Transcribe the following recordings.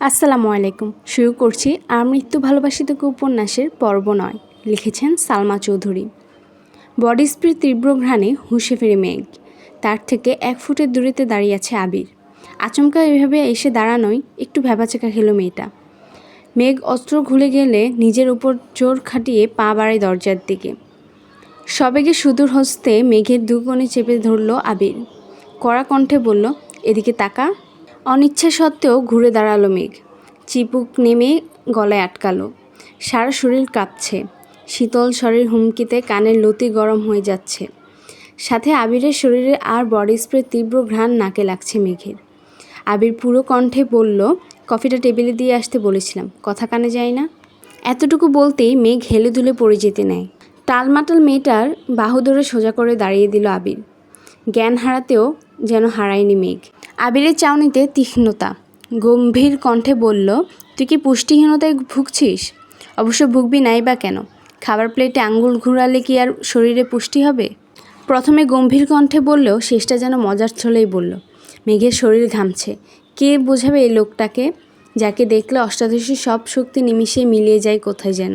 আসসালামু আলাইকুম। শুরু করছি আর মৃত্যু ভালোবাসি তোকে উপন্যাসের পর্ব নয়, লিখেছেন সালমা চৌধুরী। বডি স্প্রে তীব্র ঘ্রাণে হুঁশে ফেরে মেঘ। তার থেকে এক ফুটের দূরেতে দাঁড়িয়ে আছে আবির। আচমকা এভাবে এসে দাঁড়ানোই একটু ভ্যাবাচাকা খেলো মেয়েটা। মেঘ অস্ত্র ঘুলে গেলে নিজের উপর জোর খাটিয়ে পা বাড়ায় দরজার দিকে। সবেগে সুদূর হস্তে মেঘের দুকোণে চেপে ধরল আবির। কড়া কণ্ঠে বলল, এদিকে তাকা। অনিচ্ছা সত্ত্বেও ঘুরে দাঁড়াল মেঘ। চিপুক নেমে গলায় আটকালো। সারা শরীর কাঁপছে। শীতল শরীর হুমকিতে কানের লতি গরম হয়ে যাচ্ছে। সাথে আবিরের শরীরে আর বডি স্প্রে তীব্র ঘ্রাণ নাকে লাগছে মেঘের। আবির পুরো কণ্ঠে বলল, কফিটা টেবিলে দিয়ে আসতে বলেছিলাম। কথা কানে যায় না? এতটুকু বলতেই মেঘ হেলে দুলে পড়ে যেতে নেয়। টালমাটাল মেয়েটার বাহু ধরে সোজা করে দাঁড়িয়ে দিল আবির। জ্ঞান হারাতেও যেন হারায়নি মেঘ। আবিরের চাউনিতে তীক্ষ্ণতা। গম্ভীর কণ্ঠে বলল, তুই কি পুষ্টিহীনতায় ভুগছিস? অবশ্য ভুগবি নাই বা কেন? খাবার প্লেটে আঙ্গুল ঘুরালে কি আর শরীরে পুষ্টি হবে? প্রথমে গম্ভীর কণ্ঠে বললেও শেষটা যেন মজার ছলেই বলল, মেঘের শরীর ঘামছে। কে বোঝাবে এই লোকটাকে? যাকে দেখলে অষ্টাদশী সব শক্তি নিমিশে মিলিয়ে যায় কোথায় যেন,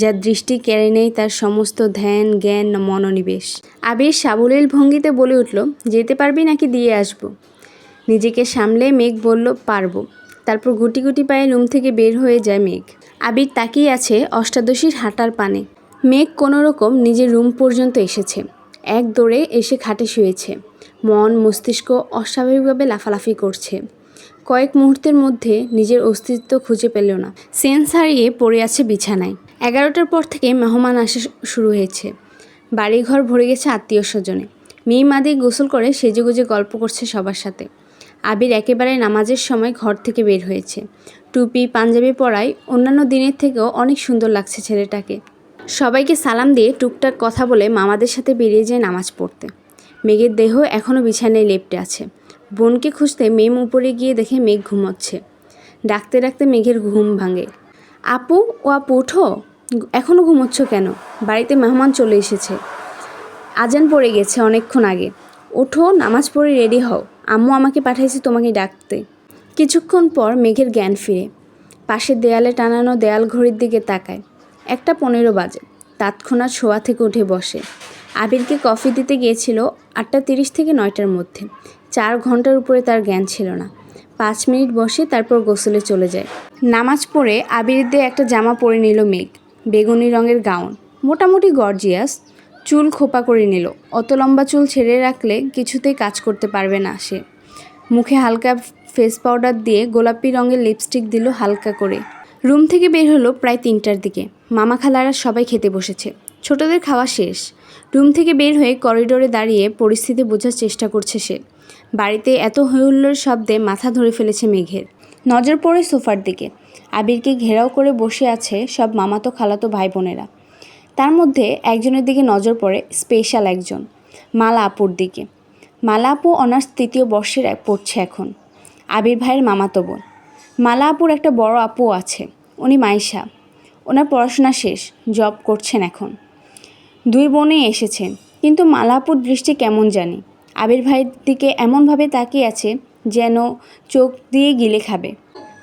যার দৃষ্টি কেড়ে নেয় তার সমস্ত ধ্যান, জ্ঞান, মনোনিবেশ। আবির সাবলীল ভঙ্গিতে বলে উঠল, যেতে পারবি নাকি দিয়ে আসব? নিজেকে সামলে মেঘ বলল, পারব। তারপর গুটি গুটি পায়ে রুম থেকে বের হয়ে যায় মেঘ। আবির তাকিয়ে আছে অষ্টাদশীর হাঁটার পানে। মেঘ কোনো রকম নিজের রুম পর্যন্ত এসেছে। এক দৌড়ে এসে খাটে শুয়েছে। মন, মস্তিষ্ক অস্বাভাবিকভাবে লাফালাফি করছে। কয়েক মুহূর্তের মধ্যে নিজের অস্তিত্ব খুঁজে পেল না। সেন্স হারিয়ে পড়ে আছে বিছানায়। এগারোটার পর থেকে মেহমান আসা শুরু হয়েছে। বাড়িঘর ভরে গেছে আত্মীয় স্বজনে। মেয়ে মাদি গোসল করে সেজেগুজে গল্প করছে সবার সাথে। আবির একেবারে নামাজের সময় ঘর থেকে বের হয়েছে। টুপি, পাঞ্জাবি পরায় অন্যান্য দিনের থেকেও অনেক সুন্দর লাগছে ছেলেটাকে। সবাইকে সালাম দিয়ে টুকটাক কথা বলে মামাদের সাথে বেরিয়ে যায় নামাজ পড়তে। মেঘের দেহ এখনও বিছানায় লেপটে আছে। বোনকে খুঁজতে মেম উপরে গিয়ে দেখে মেঘ ঘুমোচ্ছে। ডাকতে ডাকতে মেঘের ঘুম ভাঙে। আপু, ও আপু উঠো এখনও ঘুমোচ্ছ কেন? বাড়িতে মেহমান চলে এসেছে। আজান পড়ে গেছে অনেকক্ষণ আগে। ওঠো, নামাজ পড়ে রেডি হও। আম্মু আমাকে পাঠাইছে তোমাকে ডাকতে। কিছুক্ষণ পর মেঘের জ্ঞান ফিরে। পাশের দেয়ালে টানানো দেয়াল ঘড়ির দিকে তাকায়। একটা পনেরো বাজে। তৎক্ষণাৎ শোয়া থেকে উঠে বসে। আবিরকে কফি দিতে গিয়েছিল আটটা তিরিশ থেকে নয়টার মধ্যে। চার ঘণ্টার উপরে তার জ্ঞান ছিল না। পাঁচ মিনিট বসে তারপর গোসলে চলে যায়। নামাজ পড়ে আবির দিয়ে একটা জামা পরে নিল মেঘ। বেগুনি রঙের গাউন। মোটামুটি গর্জিয়াস। চুল খোপা করে নিল। অত লম্বা চুল ছেড়ে রাখলে কিছুতেই কাজ করতে পারবে না সে। মুখে হালকা ফেস পাউডার দিয়ে গোলাপি রঙের লিপস্টিক দিল হালকা করে। রুম থেকে বের হলো প্রায় তিনটার দিকে। মামা খালারা সবাই খেতে বসেছে। ছোটদের খাওয়া শেষ। রুম থেকে বের হয়ে করিডোরে দাঁড়িয়ে পরিস্থিতি বোঝার চেষ্টা করছে সে। বাড়িতে এত হৈহুল্লোর শব্দে মাথা ধরে ফেলেছে মেঘের। নজর পড়ে সোফার দিকে। আবিরকে ঘেরাও করে বসে আছে সব মামাতো খালাতো ভাই বোনেরা তার মধ্যে একজনের দিকে নজর পড়ে স্পেশাল একজন মালা আপুর দিকে। মালা আপু অনার্স তৃতীয় বর্ষের পড়ছে এখন। আবির ভাইয়ের মামাতো বোন। মালা আপুর একটা বড় আপু আছে, উনি মাইশা। ওনার পড়াশোনা শেষ, জব করছেন এখন। দুই বোনেই এসেছেন কিন্তু মালাপুর দৃষ্টি কেমন জানি? আবির ভাইয়ের দিকে এমনভাবে তাকিয়ে আছে যেন চোখ দিয়ে গিলে খাবে।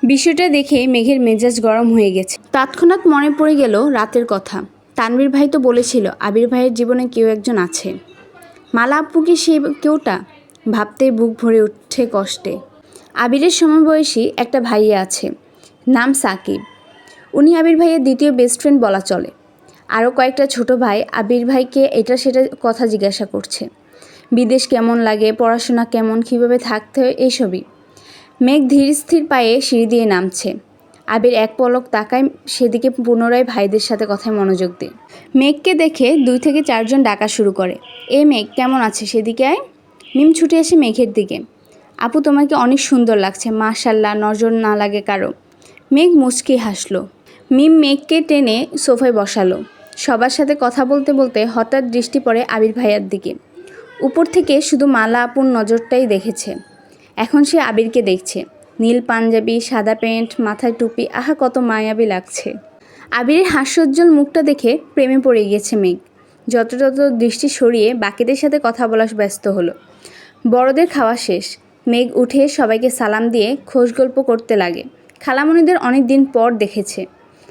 বিষয়টা দেখে মেঘের মেজাজ গরম হয়ে গেছে। তৎক্ষণাৎ মনে পড়ে গেল রাতের কথা। তানভীর ভাই তো বলেছিল, আবির ভাইয়ের জীবনে কেউ একজন আছে। মালা আপু কি সে কেউটা? ভাবতেই বুক ভরে উঠছে কষ্টে। আবিরের সমবয়সী একটা ভাইয়া আছে, নাম সাকিব। উনি আবির ভাইয়ের দ্বিতীয় বেস্ট ফ্রেন্ড বলা চলে। আরও কয়েকটা ছোট ভাই আবির ভাইকে এটা সেটা কথা জিজ্ঞাসা করছে। বিদেশ কেমন লাগে, পড়াশোনা কেমন, কীভাবে থাকতে হয়, এইসবই। মেঘ ধীর স্থির পায়ে সিঁড়ি দিয়ে নামছে। আবির এক পলক তাকায় সেদিকে পুনরায় ভাইদের সাথে কথায় মনোযোগ দেয়। মেঘকে দেখে দুই থেকে চারজন ডাকা শুরু করে। এ মেঘ, কেমন আছে সেদিকে আয়? মিম ছুটে আসে মেঘের দিকে। আপু, তোমাকে অনেক সুন্দর লাগছে মাশাল্লাহ নজর না লাগে কারও। মেঘ মুচকি হাসলো। মিম মেঘকে টেনে সোফায় বসালো। সবার সাথে কথা বলতে বলতে হঠাৎ দৃষ্টি পড়ে আবির ভাইয়ার দিকে। উপর থেকে শুধু মালা আপুর নজরটাই দেখেছে। এখন সে আবিরকে দেখছে। নীল পাঞ্জাবি, সাদা প্যান্ট, মাথায় টুপি, আহা কত মায়াবী লাগছে। আবিরের হাস্যোজ্জ্বল মুখটা দেখে প্রেমে পড়ে গিয়েছে মেঘ। যত যত দৃষ্টি সরিয়ে বাকিদের সাথে কথা বলা ব্যস্ত হলো। বড়দের খাওয়া শেষ। মেঘ উঠে সবাইকে সালাম দিয়ে খোশ গল্প করতে লাগে। খালামণিদের অনেক দিন পর দেখেছে।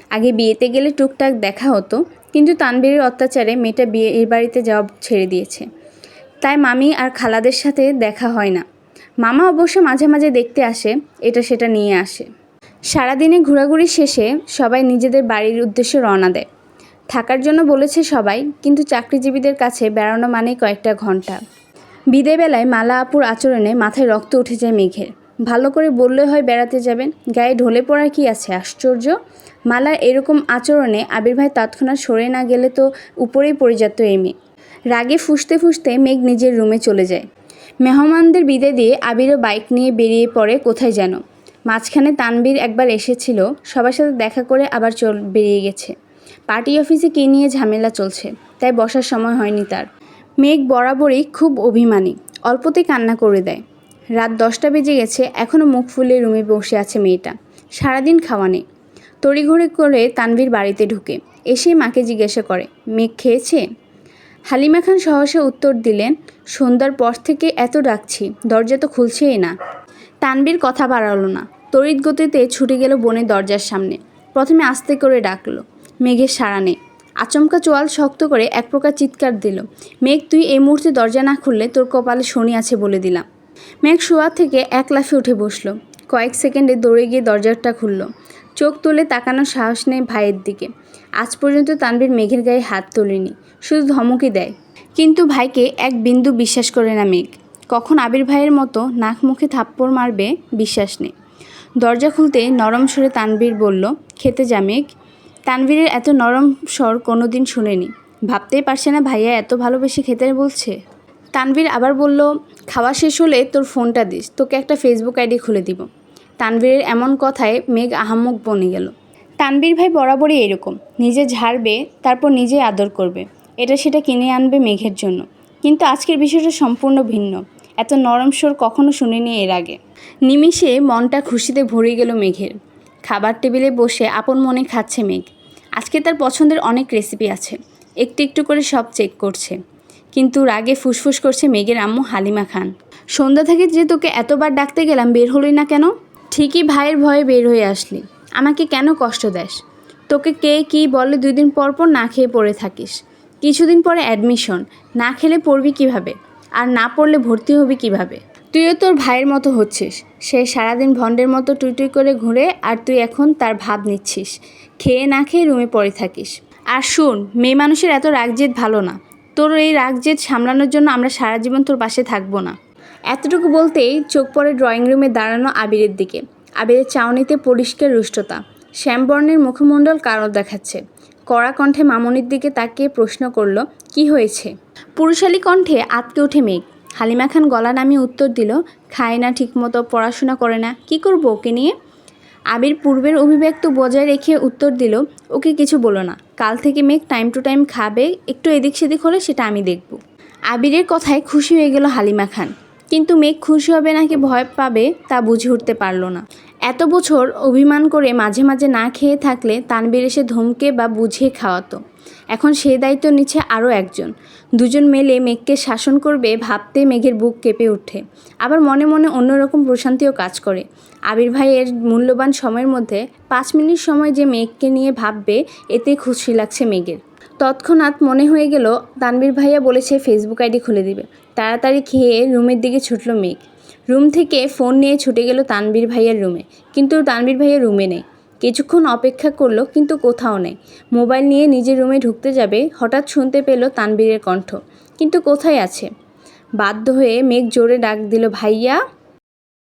আগে বিয়েতে গেলে টুকটাক দেখা হতো, কিন্তু তানবীরের অত্যাচারে মেয়েটা বিয়ে এই বাড়িতে যাওয়া ছেড়ে দিয়েছে। তাই মামি আর খালাদের সাথে দেখা হয় না। মামা অবশ্য মাঝে মাঝে দেখতে আসে, এটা সেটা নিয়ে আসে। সারাদিনে ঘোরাঘুরি শেষে সবাই নিজেদের বাড়ির উদ্দেশ্যে রওনা দেয়। থাকার জন্য বলেছে সবাই, কিন্তু চাকরিজীবীদের কাছে বেড়ানো মানেই কয়েকটা ঘণ্টা বিদেবেলায় মালা আপুর আচরণে মাথায় রক্ত উঠে যায় মেঘের। ভালো করে বললে হয় বেড়াতে যাবেন, গায়ে ঢলে পড়ার কি আছে, আশ্চর্য? মালার এরকম আচরণে আবির ভাই তৎক্ষণাৎ সরে না গেলে তো উপরেই পড়ে যেত এই মেয়ে রাগে ফুসতে ফুসতে মেঘ নিজের রুমে চলে যায়। মেহমানদের বিদে দিয়ে আবিরও বাইক নিয়ে বেরিয়ে পড়ে কোথায় যেন। মাঝখানে তানবীর একবার এসেছিল, সবার সাথে দেখা করে আবার চল, বেরিয়ে গেছে। পার্টি অফিসে কী নিয়ে ঝামেলা চলছে, তাই বসার সময় হয়নি তার। মেঘ বরাবরই খুব অভিমানী, অল্পতেই কান্না করে দেয়। রাত দশটা বেজে গেছে এখনও মুখ ফুলে রুমে বসে আছে মেয়েটা। সারাদিন খাওয়া নেই। তড়িঘড়ি করে তানভীর বাড়িতে ঢুকে এসে মাকে জিজ্ঞাসা করে, মেঘ খেয়েছে? হালিমা খান সহসা উত্তর দিলেন, সন্ধ্যার পর থেকে এত ডাকছি, দরজা তো খুলছেই না তানবীর কথা বাড়ালো না। তড়িৎ গতিতে ছুটে গেল বোনের দরজার সামনে। প্রথমে আস্তে করে ডাকলো, মেঘের সাড়া নেই আচমকা চোয়াল শক্ত করে এক প্রকার চিৎকার দিল, মেঘ, তুই এই মুহূর্তে দরজা না খুললে তোর কপালে শনি আছে বলে দিলাম মেঘ শোয়া থেকে এক লাফে উঠে বসল, কয়েক সেকেন্ডে দৌড়ে গিয়ে দরজাটা খুলল। চোখ তুলে তাকানোর সাহস নেই ভাইয়ের দিকে। আজ পর্যন্ত তানবীর মেঘের গায়ে হাত তোলেনি, শুধু ধমকই দেয়। কিন্তু ভাইকে এক বিন্দু বিশ্বাস করে না মেঘ। কখন আবির ভাইয়ের মতো নাক মুখে থাপ্পড় মারবে বিশ্বাস নেই। দরজা খুলতে নরম সুরে তানবীর বলল, খেতে যা মেঘ। তানবীরের এত নরম স্বর কোনোদিন শুনেনি। ভাবতেই পারছে না ভাইয়া এত ভালোবেসে খেতে বলছে? তানবীর আবার বলল, খাওয়া শেষ হলে তোর ফোনটা দিস, তোকে একটা ফেসবুক আইডি খুলে দিব। তানভীরের এমন কথায় মেঘ আহাম্মক বনে গেল। তানবীর ভাই বরাবরই এরকম, নিজে ঝাড়বে, তারপর নিজে আদর করবে। এটা সেটা কিনে আনবে মেঘের জন্য। কিন্তু আজকের বিষয়টা সম্পূর্ণ ভিন্ন। এত নরম স্বর কখনো শুনিনি এর আগে। নিমিষে মনটা খুশিতে ভরে গেল মেঘের। খাবার টেবিলে বসে আপন মনে খাচ্ছে মেঘ। আজকে তার পছন্দের অনেক রেসিপি আছে। একটু একটু করে সব চেক করছে। কিন্তু রাগে ফুসফুস করছে মেঘের আম্মু হালিমা খান। সন্ধ্যা থেকে যে তোকে এতবার ডাকতে গেলাম, বের হলি না কেন? ঠিকই ভাইয়ের ভয়ে বের হয়ে আসলি। আমাকে কেন কষ্ট দেস? তোকে কে কি বলে দুই দিন পর পর না খেয়ে পড়ে থাকিস। কিছুদিন পরে অ্যাডমিশন না খেলে পড়বি কীভাবে? আর না পড়লে ভর্তি হবি কীভাবে? তুইও তোর ভাইয়ের মতো হচ্ছিস। সে সারাদিন ভণ্ডের মতো টুই টুই করে ঘুরে আর তুই এখন তার ভাব নিচ্ছিস। খেয়ে না খেয়ে রুমে পড়ে থাকিস। আর শুন, মেয়ে মানুষের এত রাগজেদ ভালো না। তোর এই রাগজেদ সামলানোর জন্য আমরা সারা জীবন তোর পাশে থাকব না। এতটুকু বলতেই চোখ পড়ে ড্রয়িং রুমে দাঁড়ানো আবিরের দিকে। আবিরের চাউনিতে পরিষ্কার রুষ্টতা। শ্যামবর্ণের মুখমণ্ডল কারও দেখাচ্ছে। কড়া কণ্ঠে মামনির দিকে তাকিয়ে প্রশ্ন করল, কি হয়েছে? পুরুষালী কণ্ঠে আতকে ওঠে মেঘ। হালিমা খান গলা নামিয়ে উত্তর দিল, খায় না, ঠিকমতো পড়াশোনা করে না। কি করব ওকে নিয়ে? আবির পূর্বের অভিব্যক্ত বজায় রেখে উত্তর দিল, ওকে কিছু বলো না। কাল থেকে মেঘ টাইম টু টাইম খাবে, একটু এদিক সেদিক হলে সেটা আমি দেখব। আবিরের কথায় খুশি হয়ে গেল হালিমা খান। কিন্তু মেঘ খুশি হবে নাকি ভয় পাবে তা বুঝে উঠতে পারল না। এত বছর অভিমান করে মাঝে মাঝে না খেয়ে থাকলে তানবীর এসে ধমকে বা বুঝিয়ে খাওয়াতো। এখন সে দায়িত্ব নিচ্ছে আরও একজন। দুজন মেলে মেঘকে শাসন করবে ভাবতে মেঘের বুক কেঁপে ওঠে। আবার মনে মনে অন্যরকম প্রশান্তিও কাজ করে। আবির ভাইয়ের মূল্যবান সময়ের মধ্যে পাঁচ মিনিট সময় যে মেঘকে নিয়ে ভাববে এতে খুশি লাগছে মেঘের। তৎক্ষণাৎ মনে হয়ে গেল তানবীর ভাইয়া বলেছে ফেসবুক আইডি খুলে দিবে। তাড়াতাড়ি খেয়ে রুমের দিকে ছুটল মেঘ। রুম থেকে ফোন নিয়ে ছুটে গেল তানবীর ভাইয়ার রুমে। কিন্তু তানবীর ভাইয়ের রুমে নেই। কিছুক্ষণ অপেক্ষা করল, কিন্তু কোথাও নেই। মোবাইল নিয়ে নিজের রুমে ঢুকতে যাবে, হঠাৎ শুনতে পেল তানবীরের কণ্ঠ। কিন্তু কোথায় আছে? বাধ্য হয়ে মেঘ জোরে ডাক দিল, ভাইয়া!